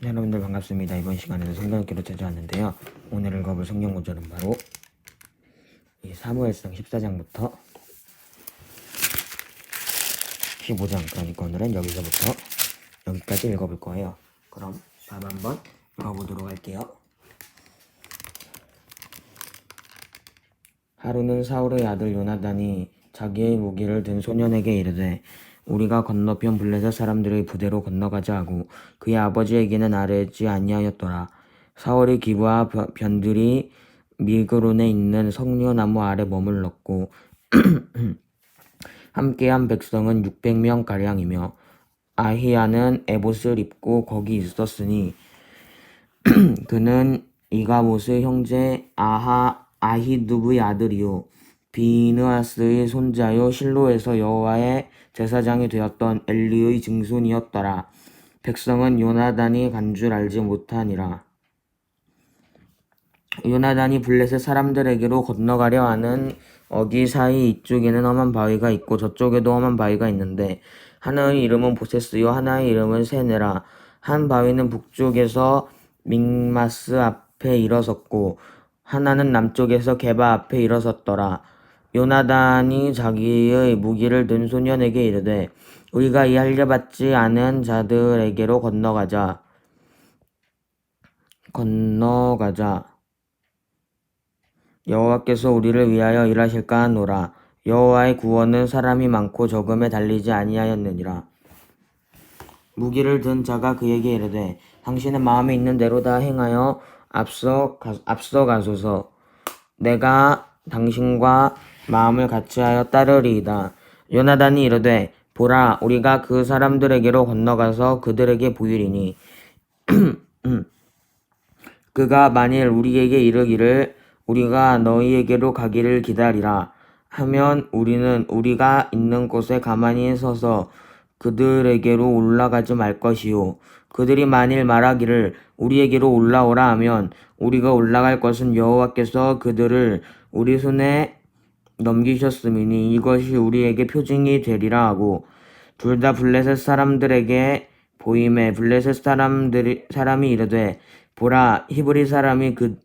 여러분들 반갑습니다. 이번 시간에는 성경학교로 찾아왔는데요. 오늘 읽어볼 성경 구절은 바로 이 사무엘상 14장부터 15장 그러니까 오늘은 여기서부터 여기까지 읽어볼 거예요. 그럼 다음 한번 읽어보도록 할게요. 하루는 사울의 아들 요나단이 자기의 무기를 든 소년에게 이르되 우리가 건너편 블레셋 사람들의 부대로 건너가자 하고 그의 아버지에게는 아뢰지 아니하였더라. 사울이 기부와 변- 변들이 미그론에 있는 석류나무 아래 머물렀고 함께한 백성은 600명 가량이며 아히야는 에봇을 입고 거기 있었으니 그는 이가못의 형제 아하 아히두브의 아들이요 비느하스의 손자요 실로에서 여호와의 제사장이 되었던 엘리의 증손이었더라. 백성은 요나단이 간 줄 알지 못하니라. 요나단이 블레셋 사람들에게로 건너가려 하는 어기 사이 이쪽에는 험한 바위가 있고 저쪽에도 험한 바위가 있는데 하나의 이름은 보세스요 하나의 이름은 세네라 한 바위는 북쪽에서 믹마스 앞에 일어섰고 하나는 남쪽에서 게바 앞에 일어섰더라 요나단이 자기의 무기를 든 소년에게 이르되 우리가 이 할례받지 않은 자들에게로 건너가자 건너가자 여호와께서 우리를 위하여 일하실까 하노라. 여호와의 구원은 사람이 많고 적음에 달리지 아니하였느니라. 무기를 든 자가 그에게 이르되 당신의 마음에 있는 대로 다 행하여 앞서 가, 앞서 가소서. 내가 당신과 마음을 같이하여 따르리이다. 요나단이 이르되 보라 우리가 그 사람들에게로 건너가서 그들에게 보이리니 그가 만일 우리에게 이르기를 우리가 너희에게로 가기를 기다리라 하면 우리는 우리가 있는 곳에 가만히 서서 그들에게로 올라가지 말 것이요 그들이 만일 말하기를 우리에게로 올라오라 하면 우리가 올라갈 것은 여호와께서 그들을 우리 손에 넘기셨음이니 이것이 우리에게 표징이 되리라 하고 둘 다 블레셋 사람들에게 보임에 블레셋 사람들이 사람이 이르되 보라 히브리 사람이 그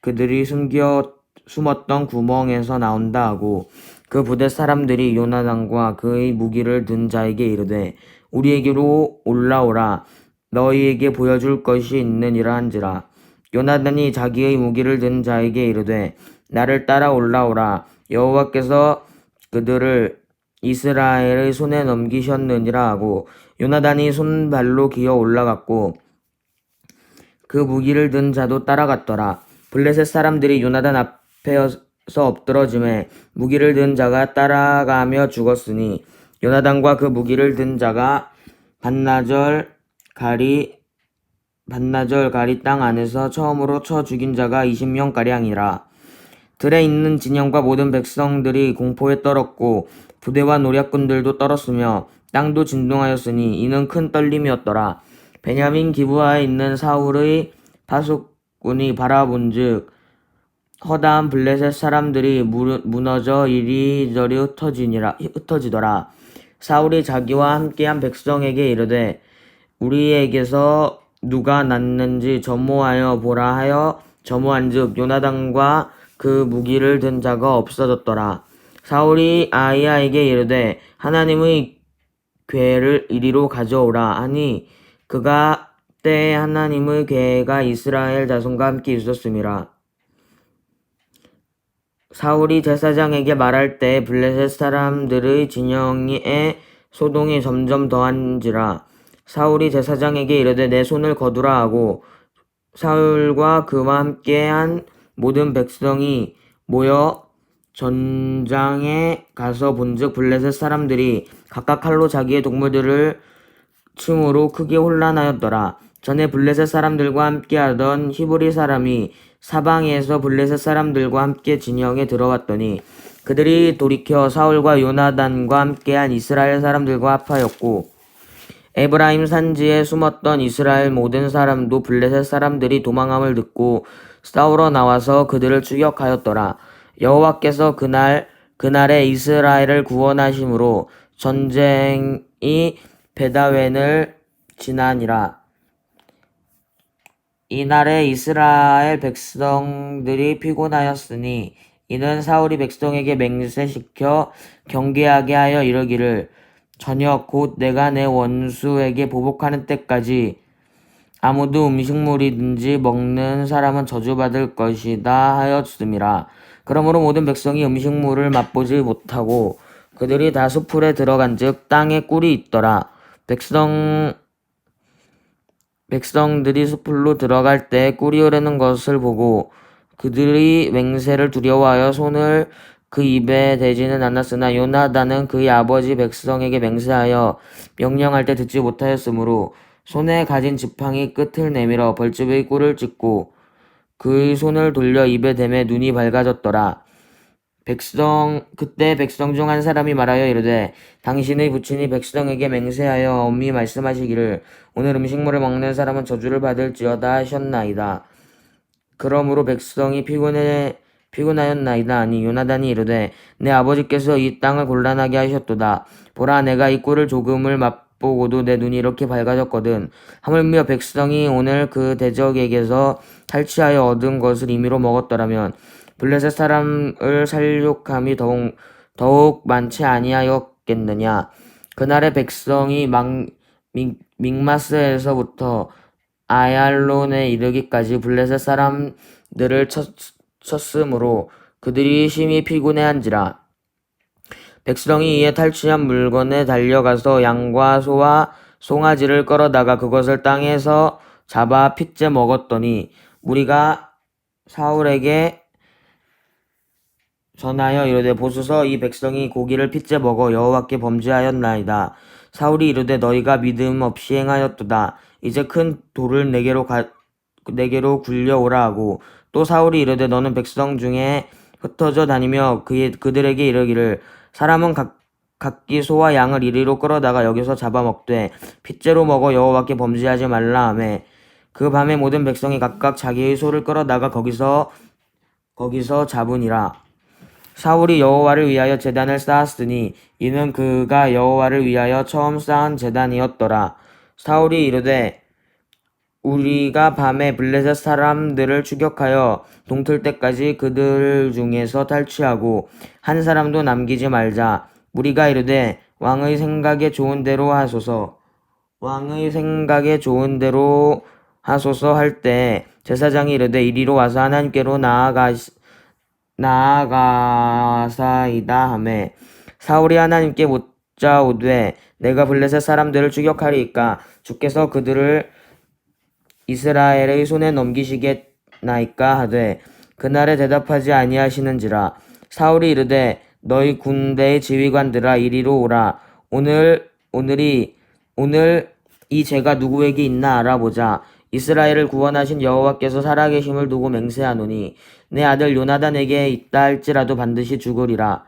그들이 숨겨 숨었던 구멍에서 나온다 하고 그 부대 사람들이 요나단과 그의 무기를 든 자에게 이르되 우리에게로 올라오라. 너희에게 보여줄 것이 있느니라 한지라. 요나단이 자기의 무기를 든 자에게 이르되 나를 따라 올라오라 여호와께서 그들을 이스라엘의 손에 넘기셨느니라 하고 요나단이 손발로 기어 올라갔고 그 무기를 든 자도 따라갔더라. 블레셋 사람들이 요나단 앞에서 엎드러짐에 무기를 든 자가 따라가며 죽었으니 요나단과 그 무기를 든 자가 반나절 가리 반나절 가리 땅 안에서 처음으로 쳐 죽인 자가 20명 가량이라. 들에 있는 진영과 모든 백성들이 공포에 떨었고 부대와 노략군들도 떨었으며 땅도 진동하였으니 이는 큰 떨림이었더라. 베냐민 기부하에 있는 사울의 파수꾼이 바라본즉 허다한 블레셋 사람들이 무- 무너져 이리저리 흩어지니라 흩어지더라. 사울이 자기와 함께한 백성에게 이르되 우리에게서 누가 났는지 점모하여 보라 하여 점모한즉 요나단과 그 무기를 든 자가 없어졌더라. 사울이 아이야에게 이르되 하나님의 괴를 이리로 가져오라 하니 그가 때에 하나님의 괴가 이스라엘 자손과 함께 있었음이라. 사울이 제사장에게 말할 때 블레셋 사람들의 진영에 소동이 점점 더한지라 사울이 제사장에게 이르되 내 손을 거두라 하고 사울과 그와 함께 한 모든 백성이 모여 전장에 가서 본즉 블레셋 사람들이 각각 칼로 자기의 동물들을 층으로 크게 혼란하였더라. 전에 블레셋 사람들과 함께하던 히브리 사람이 사방에서 블레셋 사람들과 함께 진영에 들어왔더니 그들이 돌이켜 사울과 요나단과 함께한 이스라엘 사람들과 합하였고 에브라임 산지에 숨었던 이스라엘 모든 사람도 블레셋 사람들이 도망함을 듣고 싸우러 나와서 그들을 추격하였더라. 여호와께서 그날 그날에 이스라엘을 구원하심으로 전쟁이 베다웬을 지나니라. 이날에 이스라엘 백성들이 피곤하였으니 이는 사울이 백성에게 맹세시켜 경계하게 하여 이르기를 저녁 곧 내가 내 원수에게 보복하는 때까지 아무도 음식물이든지 먹는 사람은 저주받을 것이다 하였음이라. 그러므로 모든 백성이 음식물을 맛보지 못하고 그들이 다 수풀에 들어간즉 땅에 꿀이 있더라. 백성 백성들이 수풀로 들어갈 때 꿀이 흐르는 것을 보고 그들이 맹세를 두려워하여 손을 그 입에 대지는 않았으나 요나단은 그의 아버지 백성에게 맹세하여 명령할 때 듣지 못하였으므로 손에 가진 지팡이 끝을 내밀어 벌집의 꿀을 찍고 그의 손을 돌려 입에 대매 눈이 밝아졌더라. 백성 그때 백성 중 한 사람이 말하여 이르되 당신의 부친이 백성에게 맹세하여 엄히 말씀하시기를 오늘 음식물을 먹는 사람은 저주를 받을지어다 하셨나이다. 그러므로 백성이 피곤해 피곤하였나이다 아니 요나단이 이르되 내 아버지께서 이 땅을 곤란하게 하셨도다 보라 내가 이 꿀을 조금을 맛 보고도 내 눈이 이렇게 밝아졌거든. 하물며 백성이 오늘 그 대적에게서 탈취하여 얻은 것을 임의로 먹었더라면 블레셋 사람을 살육함이 더욱 더욱 많지 아니하였겠느냐. 그날의 백성이 막 믹- 믹마스에서부터 아얄론에 이르기까지 블레셋 사람들을 쳤, 쳤으므로 그들이 심히 피곤해한지라 백성이 이에 탈취한 물건에 달려가서 양과 소와 송아지를 끌어다가 그것을 땅에서 잡아 핏째 먹었더니 우리가 사울에게 전하여 이르되 보소서 이 백성이 고기를 핏째 먹어 여호와께 범죄하였나이다. 사울이 이르되 너희가 믿음 없이 행하였도다. 이제 큰 돌을 내게로 가 내게로 굴려오라 하고 또 사울이 이르되 너는 백성 중에 흩어져 다니며 그 그들에게 이르기를 사람은 각 각기 소와 양을 이리로 끌어다가 여기서 잡아먹되 핏째로 먹어 여호와께 범죄하지 말라 하매 그 밤에 모든 백성이 각각 자기의 소를 끌어다가 거기서 거기서 잡으니라. 사울이 여호와를 위하여 제단을 쌓았으니 이는 그가 여호와를 위하여 처음 쌓은 제단이었더라. 사울이 이르되 우리가 밤에 블레셋 사람들을 추격하여 동틀 때까지 그들 중에서 탈취하고 한 사람도 남기지 말자. 우리가 이르되 왕의 생각에 좋은 대로 하소서. 왕의 생각에 좋은 대로 하소서 할 때 제사장이 이르되 이리로 와서 하나님께로 나아가 나아가사이다 하매 사울이 하나님께 묻자 오되 내가 블레셋 사람들을 추격하리이까 주께서 그들을 이스라엘의 손에 넘기시겠나이까 하되 그날에 대답하지 아니하시는지라 사울이 이르되 너희 군대의 지휘관들아 이리로 오라. 오늘 오늘이 오늘 이 죄가 누구에게 있나 알아보자. 이스라엘을 구원하신 여호와께서 살아계심을 두고 맹세하노니 내 아들 요나단에게 있다 할지라도 반드시 죽으리라.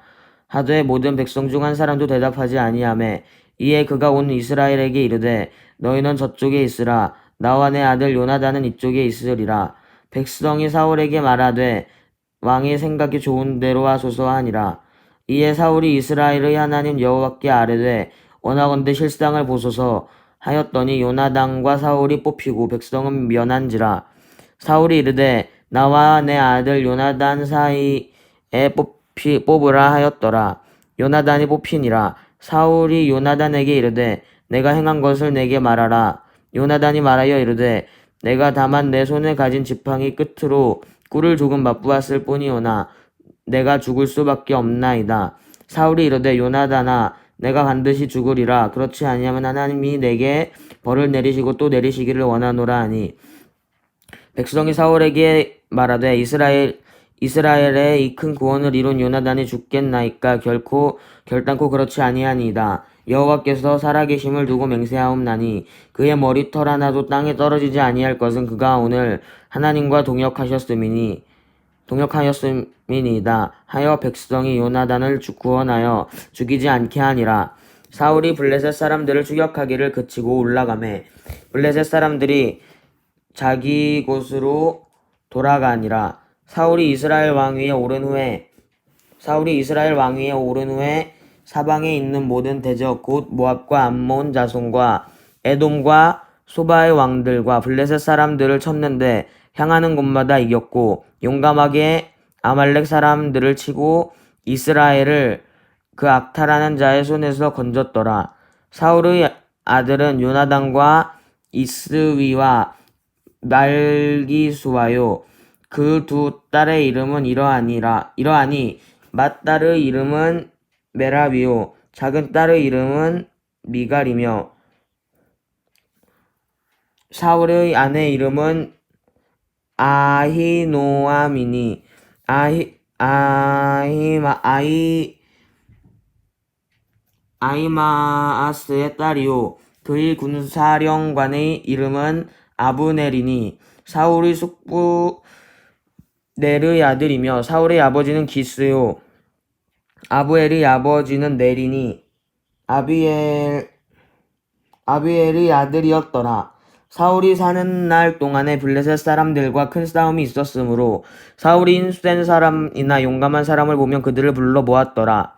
하되 모든 백성 중 한 사람도 대답하지 아니하매 이에 그가 온 이스라엘에게 이르되 너희는 저쪽에 있으라 나와 내 아들 요나단은 이쪽에 있으리라. 백성이 사울에게 말하되 왕의 생각이 좋은 대로 하소서 하니라. 이에 사울이 이스라엘의 하나님 여호와께 아뢰되 원하건대 실상을 보소서 하였더니 요나단과 사울이 뽑히고 백성은 면한지라. 사울이 이르되 나와 내 아들 요나단 사이에 뽑히, 뽑으라 하였더라. 요나단이 뽑히니라. 사울이 요나단에게 이르되 내가 행한 것을 내게 말하라 요나단이 말하여 이르되 내가 다만 내 손에 가진 지팡이 끝으로 꿀을 조금 맛보았을 뿐이오나 내가 죽을 수밖에 없나이다. 사울이 이르되 요나단아 내가 반드시 죽으리라 그렇지 아니하면 하나님이 내게 벌을 내리시고 또 내리시기를 원하노라 하니 백성이 사울에게 말하되 이스라엘 이스라엘의 이 큰 구원을 이룬 요나단이 죽겠나이까 결코 결단코 그렇지 아니하니이다. 여호와께서 살아계심을 두고 맹세하옵나니 그의 머리털 하나도 땅에 떨어지지 아니할 것은 그가 오늘 하나님과 동역하셨음이니 동역하였음이니이다. 하여 백성이 요나단을 주- 구원하여 죽이지 않게 하니라. 사울이 블레셋 사람들을 추격하기를 그치고 올라가매 블레셋 사람들이 자기 곳으로 돌아가니라. 사울이 이스라엘 왕위에 오른 후에 사울이 이스라엘 왕위에 오른 후에 사방에 있는 모든 대적 곧 모압과 암몬 자손과 에돔과 소바의 왕들과 블레셋 사람들을 쳤는데 향하는 곳마다 이겼고 용감하게 아말렉 사람들을 치고 이스라엘을 그 악탈하는 자의 손에서 건졌더라. 사울의 아들은 요나단과 이스위와 말기수와요. 그 두 딸의 이름은 이러하니라 이러하니 맏딸의 이름은 메라비요 작은 딸의 이름은 미갈이며 사울의 아내 이름은 아히노아미니. 아히 아히마 아이 아이마아스의 딸이요. 그의 군사령관의 이름은 아브넬이니. 사울의 숙부 넬의 아들이며 사울의 아버지는 기스요 아브엘의 아버지는 넬이니 아비엘 아비엘의 아들이었더라. 사울이 사는 날 동안에 블레셋 사람들과 큰 싸움이 있었으므로 사울이 인수된 사람이나 용감한 사람을 보면 그들을 불러 모았더라.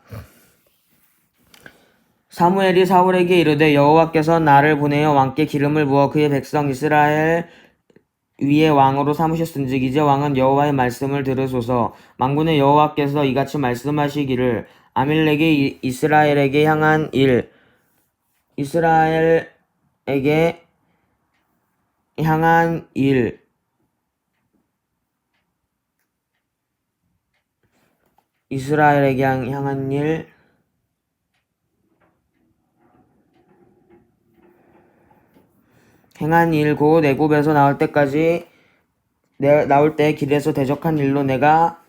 사무엘이 사울에게 이르되 여호와께서 나를 보내어 왕께 기름을 부어 그의 백성 이스라엘 위에 왕으로 삼으셨은즉 이제 왕은 여호와의 말씀을 들으소서. 만군의 여호와께서 이같이 말씀하시기를 아밀렉이 이- 이스라엘에게 향한 일 이스라엘에게 향한 일. 이스라엘에게 향- 향한 일 행한 일 곧 애굽에서 나올 때까지 내, 나올 때 길에서 대적한 일로 내가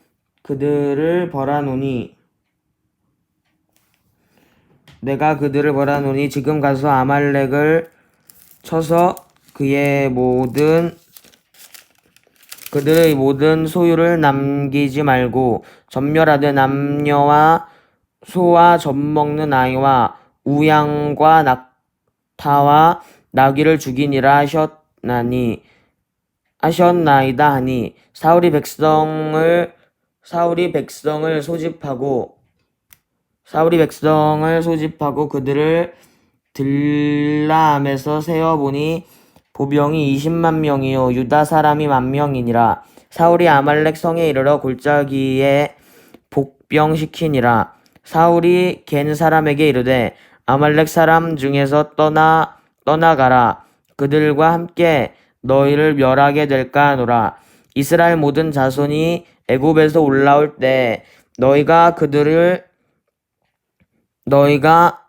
그들을 벌하노니. 내가 그들을 벌하노니 지금 가서 아말렉을 쳐서 그의 모든 그들의 모든 소유를 남기지 말고 전멸하되 남녀와 소와 젖먹는 아이와 우양과 낙타와 나귀를 죽이니라 하셨나니 하셨나이다 하니 사울이 백성을 사울이 백성을 소집하고 사울이 백성을 소집하고 그들을 들라함에서 세어 보니 보병이 20만 명이요 유다 사람이 만 명이니라. 사울이 아말렉 성에 이르러 골짜기에 복병시키니라. 사울이 겐 사람에게 이르되 아말렉 사람 중에서 떠나 떠나가라. 그들과 함께 너희를 멸하게 될까 하노라. 이스라엘 모든 자손이 애굽에서 올라올 때 너희가 그들을 너희가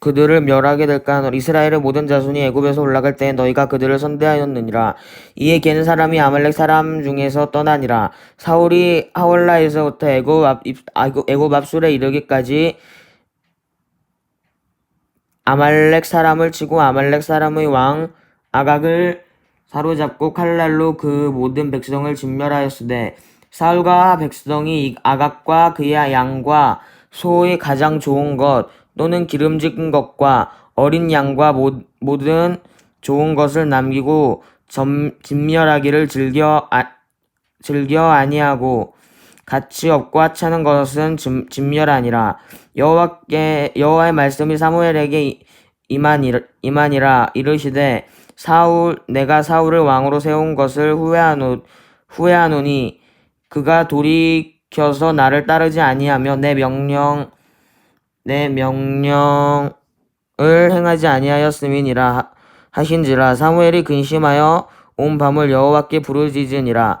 그들을 멸하게 될까 하노라. 이스라엘의 모든 자손이 애굽에서 올라갈 때 너희가 그들을 선대하였느니라. 이에 겐 사람이 아말렉 사람 중에서 떠나니라. 사울이 하월라에서부터 애굽 앞 입- 아이고- 애굽 앞술에 이르기까지 아말렉 사람을 치고 아말렉 사람의 왕 아각을 사로잡고 칼날로 그 모든 백성을 진멸하였으되 사울과 백성이 이 아각과 그의 양과 소의 가장 좋은 것 또는 기름진 것과 어린 양과 모, 모든 좋은 것을 남기고 점, 진멸하기를 즐겨 아, 즐겨 아니하고 가치 없고 하찮은 것은 진- 진멸하니라. 여호와께 여호와의 말씀이 사무엘에게 이- 임하니라, 임하니라 이르시되 사울 내가 사울을 왕으로 세운 것을 후회하노 후회하노니 그가 돌이켜서 나를 따르지 아니하며 내 명령 내 명령을 행하지 아니하였음이니라 하- 하신지라. 사무엘이 근심하여 온 밤을 여호와께 부르짖으니라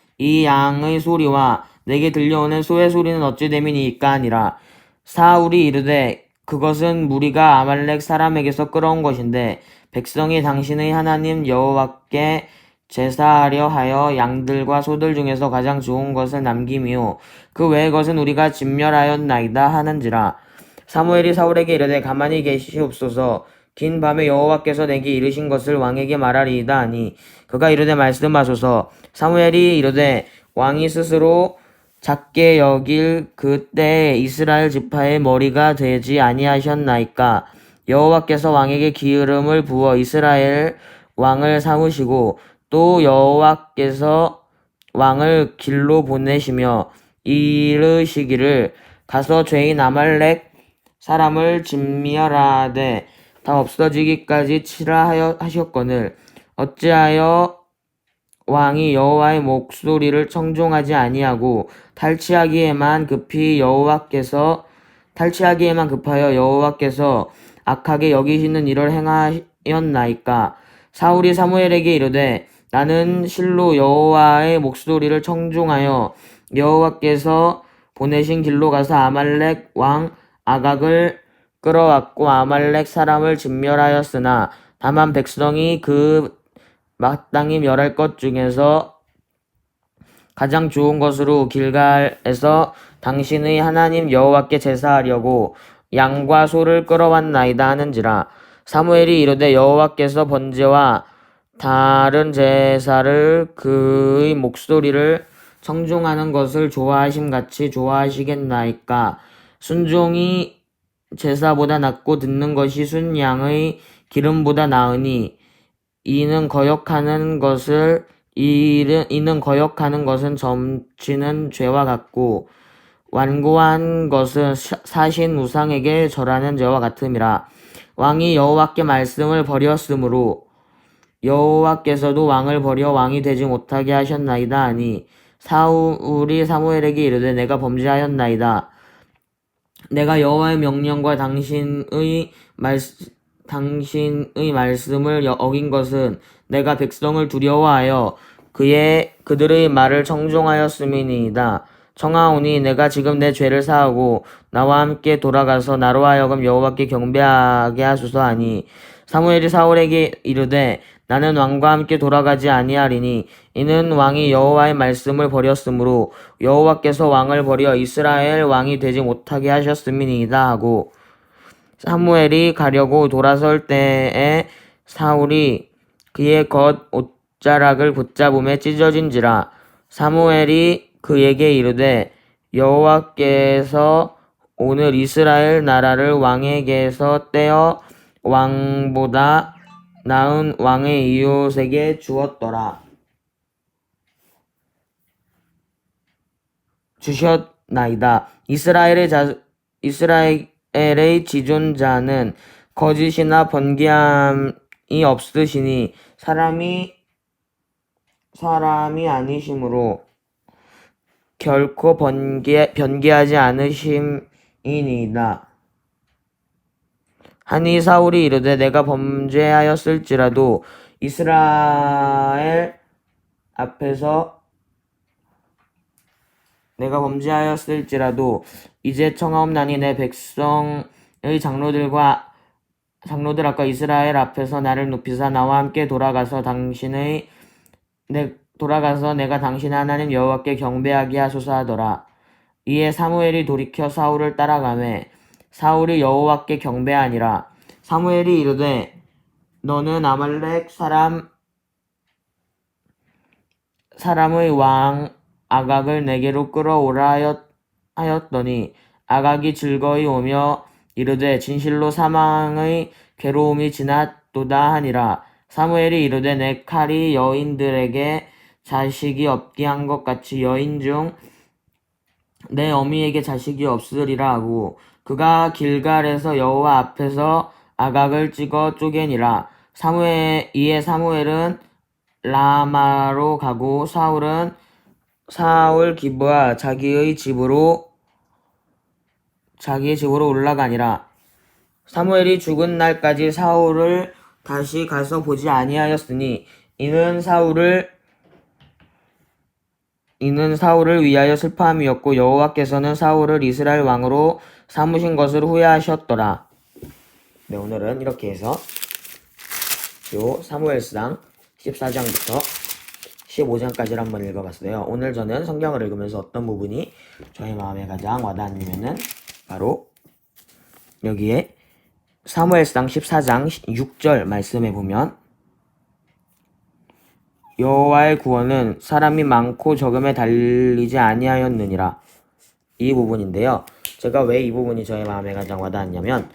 이 양의 소리와 내게 들려오는 소의 소리는 어찌 됨이니까 하니라 사울이 이르되 그것은 무리가 아말렉 사람에게서 끌어온 것인데 백성이 당신의 하나님 여호와께 제사하려 하여 양들과 소들 중에서 가장 좋은 것을 남김이요. 그 외의 것은 우리가 진멸하였나이다 하는지라. 사무엘이 사울에게 이르되 가만히 계시옵소서 긴 밤에 여호와께서 내게 이르신 것을 왕에게 말하리이다 하니 그가 이르되 말씀하소서. 사무엘이 이르되 왕이 스스로 작게 여길 그때 이스라엘 지파의 머리가 되지 아니하셨나이까? 여호와께서 왕에게 기름을 부어 이스라엘 왕을 삼으시고 또 여호와께서 왕을 길로 보내시며 이르시기를 가서 죄인 아말렉 사람을 진멸하되 다 없어지기까지 치라 하여 하셨거늘. 어찌하여 왕이 여호와의 목소리를 청종하지 아니하고 탈취하기에만 급히 여호와께서 탈취하기에만 급하여 여호와께서 악하게 여기시는 일을 행하였나이까? 사울이 사무엘에게 이르되 나는 실로 여호와의 목소리를 청종하여 여호와께서 보내신 길로 가서 아말렉 왕 아각을 끌어왔고 아말렉 사람을 진멸하였으나 다만 백성이 그 마땅히 멸할 것 중에서 가장 좋은 것으로 길갈에서 당신의 하나님 여호와께 제사하려고 양과 소를 끌어왔나이다 하는지라 사무엘이 이르되 여호와께서 번제와 다른 제사를 그의 목소리를 청종하는 것을 좋아하심 같이 좋아하시겠나이까? 순종이 제사보다 낫고 듣는 것이 순 양의 기름보다 나으니 이는 거역하는 것을 이는, 거역하는 것은 점치는 죄와 같고 완고한 것은 사- 사신 우상에게 절하는 죄와 같음이라. 왕이 여호와께 말씀을 버렸으므로 여호와께서도 왕을 버려 왕이 되지 못하게 하셨나이다 하니 사울이 사무엘에게 이르되 내가 범죄하였나이다 내가 여호와의 명령과 당신의 말 당신의 말씀을 여- 어긴 것은 내가 백성을 두려워하여 그의 그들의 말을 청종하였음이니이다. 청하오니 내가 지금 내 죄를 사하고 나와 함께 돌아가서 나로 하여금 여호와께 경배하게 하소서 하니 사무엘이 사울에게 이르되 나는 왕과 함께 돌아가지 아니하리니 이는 왕이 여호와의 말씀을 버렸으므로 여호와께서 왕을 버려 이스라엘 왕이 되지 못하게 하셨음이니이다 하고 사무엘이 가려고 돌아설 때에 사울이 그의 겉 옷자락을 붙잡음에 찢어진지라 사무엘이 그에게 이르되 여호와께서 오늘 이스라엘 나라를 왕에게서 떼어 왕보다 나은 왕의 이웃에게 주었더라. 주셨나이다. 이스라엘의 자, 이스라엘의 지존자는 거짓이나 번개함이 없으시니 사람이 사람이 아니심으로 결코 번개 변개하지 않으심이니이다. 하니 사울이 이르되 내가 범죄하였을지라도 이스라엘 앞에서 내가 범죄하였을지라도 이제 청하옵나니 내 백성의 장로들과 장로들 아까 이스라엘 앞에서 나를 높이사 나와 함께 돌아가서 당신의 내 돌아가서 내가 당신 하나님 여호와께 경배하게 하소서 하더라. 이에 사무엘이 돌이켜 사울을 따라가매 사울이 여호와께 경배하니라. 사무엘이 이르되 너는 아말렉 사람 사람의 왕 아각을 내게로 끌어오라 하였, 하였더니 아각이 즐거이 오며 이르되 진실로 사망의 괴로움이 지났도다 하니라 사무엘이 이르되 내 칼이 여인들에게 자식이 없게 한 것 같이 여인 중 내 어미에게 자식이 없으리라 하고 그가 길갈에서 여호와 앞에서 아각을 찍어 쪼개니라. 사무엘 이에 사무엘은 라마로 가고 사울은 사울 기브와 자기의 집으로 자기의 집으로 올라가니라. 사무엘이 죽은 날까지 사울을 다시 가서 보지 아니하였으니 이는 사울을 이는 사울을 위하여 슬퍼함이었고 여호와께서는 사울을 이스라엘 왕으로 삼으신 것을 후회하셨더라. 네, 오늘은 이렇게 해서 요 사무엘상 14장부터 15장까지를 한번 읽어봤어요. 오늘 저는 성경을 읽으면서 어떤 부분이 저의 마음에 가장 와닿았냐면은 바로 여기에 사무엘상 14장 6절 말씀에 보면 여호와의 구원은 사람이 많고 적음에 달리지 아니하였느니라. 이 부분인데요. 제가 왜 이 부분이 저의 마음에 가장 와닿았냐면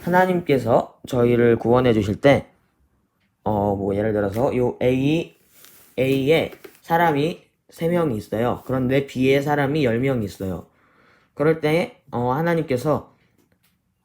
하나님께서 저희를 구원해 주실 때 어 뭐 예를 들어서 요 A A에 사람이 3명이 있어요. 그런데 B에 사람이 10명이 있어요. 그럴 때 어, 하나님께서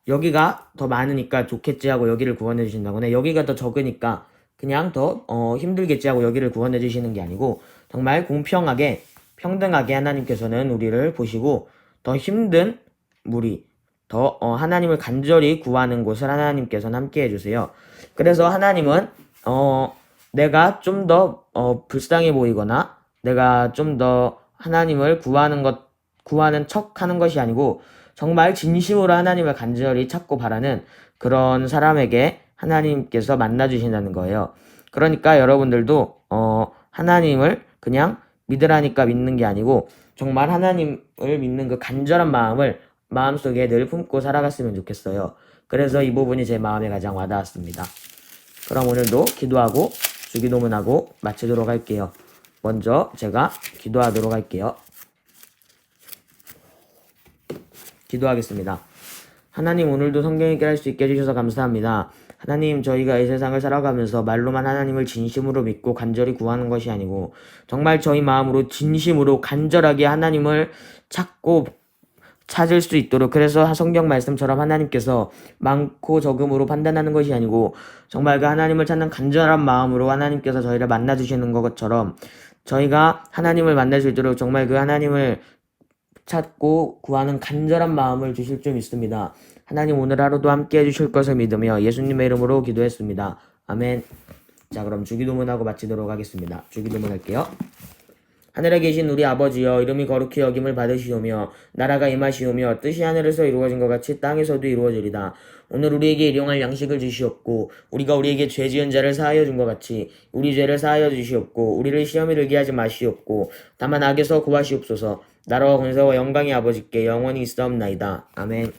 여기가 더 많으니까 좋겠지 하고 여기를 구원해 주신다거나 여기가 더 적으니까 그냥 더 어, 힘들겠지 하고 여기를 구원해 주시는 게 아니고 정말 공평하게 평등하게 하나님께서는 우리를 보시고 더 힘든 무리 더 어, 하나님을 간절히 구하는 곳을 하나님께서는 함께 해주세요. 그래서 하나님은 어, 내가 좀더 어, 불쌍해 보이거나 내가 좀 더 하나님을 구하는 것 구하는 척 하는 것이 아니고 정말 진심으로 하나님을 간절히 찾고 바라는 그런 사람에게 하나님께서 만나 주신다는 거예요. 그러니까 여러분들도 어, 하나님을 그냥 믿으라니까 믿는 게 아니고 정말 하나님을 믿는 그 간절한 마음을 마음속에 늘 품고 살아갔으면 좋겠어요. 그래서 이 부분이 제 마음에 가장 와닿았습니다. 그럼 오늘도 기도하고 주기도문하고 마치도록 할게요. 먼저 제가 기도하도록 할게요. 기도하겠습니다. 하나님 오늘도 성경 읽기 할수 있게 해주셔서 감사합니다. 하나님 저희가 이 세상을 살아가면서 말로만 하나님을 진심으로 믿고 간절히 구하는 것이 아니고 정말 저희 마음으로 진심으로 간절하게 하나님을 찾고 찾을 수 있도록 그래서 성경 말씀처럼 하나님께서 많고 적음으로 판단하는 것이 아니고 정말 그 하나님을 찾는 간절한 마음으로 하나님께서 저희를 만나 주시는 것처럼 저희가 하나님을 만날 수 있도록 정말 그 하나님을 찾고 구하는 간절한 마음을 주실 줄 믿습니다. 하나님 오늘 하루도 함께 해주실 것을 믿으며 예수님의 이름으로 기도했습니다. 아멘. 자 그럼 주기도문하고 마치도록 하겠습니다. 주기도문 할게요. 하늘에 계신 우리 아버지여 이름이 거룩히 여김을 받으시오며 나라가 임하시오며 뜻이 하늘에서 이루어진 것 같이 땅에서도 이루어지리다. 오늘 우리에게 일용할 양식을 주시옵고 우리가 우리에게 죄 지은 자를 사하여 준 것 같이 우리 죄를 사하여 주시옵고 우리를 시험에 들게 하지 마시옵고 다만 악에서 구하시옵소서 나라와 권세와 영광이 아버지께 영원히 있사옵나이다. 아멘.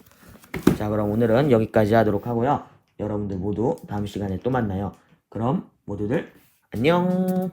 자 그럼 오늘은 여기까지 하도록 하고요. 여러분들 모두 다음 시간에 또 만나요. 그럼 모두들 안녕.